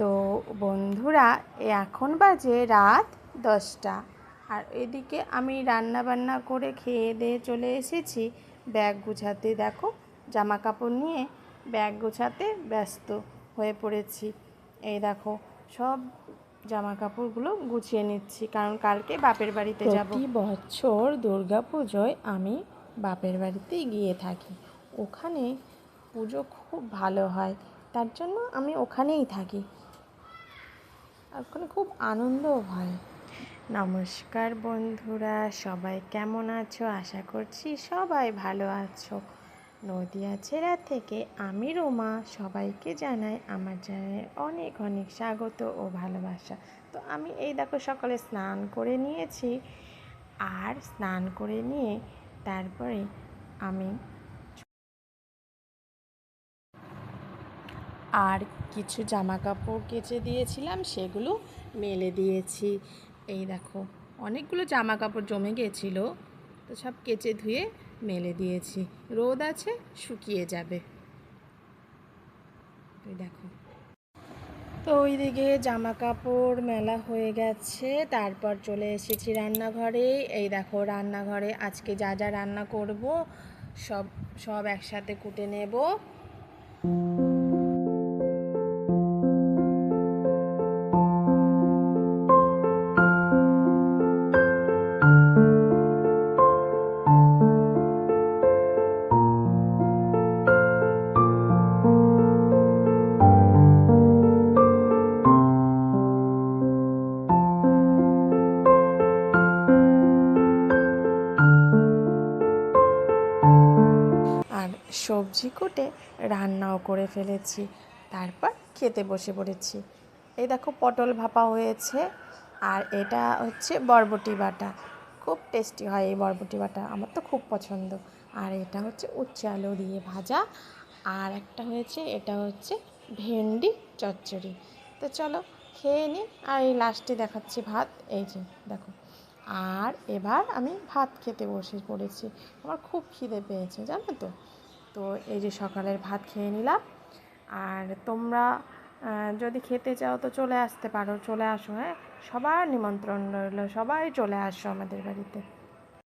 তো বন্ধুরা এখন বাজে রাত দশটা। আর এদিকে আমি রান্না বান্না করে খেয়ে দিয়ে চলে এসেছি। ব্যাগ গুছাতে দেখো জামা কাপড় নিয়ে ব্যাগ গোছাতে ব্যস্ত হয়ে পড়েছি। এই দেখো সব জামা কাপড়গুলো গুছিয়ে নিচ্ছি কারণ কালকে বাপের বাড়িতে যাব। প্রতি বছর দুর্গা পুজোয় আমি বাপের বাড়িতেই গিয়ে থাকি। ওখানে পুজো খুব ভালো হয় তার জন্য আমি ওখানেই থাকি। ওখানে খুব আনন্দও হয়। নমস্কার বন্ধুরা, সবাই কেমন আছো? আশা করছি সবাই ভালো আছো। নদিয়া ছেড়া থেকে আমি রোমা, সবাইকে জানাই আমার চ্যানেলে অনেক অনেক স্বাগত ও ভালোবাসা। তো আমি এই দেখো সকালে স্নান করে নিয়েছি। আর স্নান করে নিয়ে তারপরে আমি আর কিছু জামা কাপড় কেচে দিয়েছিলাম, সেগুলো মেলে দিয়েছি। এই দেখো, অনেকগুলো জামা কাপড় জমে গিয়েছিল তো সব কেচে ধুয়ে মেলে দিয়েছি। রোদ আছে, শুকিয়ে যাবে। দেখো। তো ওইদিকে জামা কাপড় মেলা হয়ে গেছে, তারপর চলে এসেছি রান্নাঘরে। এই দেখো, রান্নাঘরে আজকে যা যা রান্না করব, সব সব একসাথে কুটে নেব। সবজি কুটে রান্নাও করে ফেলেছি। তারপর খেতে বসে পড়েছি। এই দেখো পটল ভাপা হয়েছে আর এটা হচ্ছে বরবটি বাটা। খুব টেস্টি হয় এই বরবটি বাটা, আমার তো খুব পছন্দ। আর এটা হচ্ছে উচ্ছে আলু দিয়ে ভাজা। আর একটা হয়েছে, এটা হচ্ছে ভেন্ডি চচ্চড়ি। তো চলো খেয়ে নিই আর এই লাস্টে দেখাচ্ছি ভাত। এই যে, দেখো। আর এবার আমি ভাত খেতে বসে পড়েছি। আমার খুব খিদে পেয়েছে, জানো তো? তো এই যে সকালের ভাত খেয়ে নিলাম। আর তোমরা যদি খেতে চাও তো চলে আসতে পারো, চলে আসো হ্যাঁ? সবার নিমন্ত্রণ রইল, সবাই চলে আসো আমাদের বাড়িতে।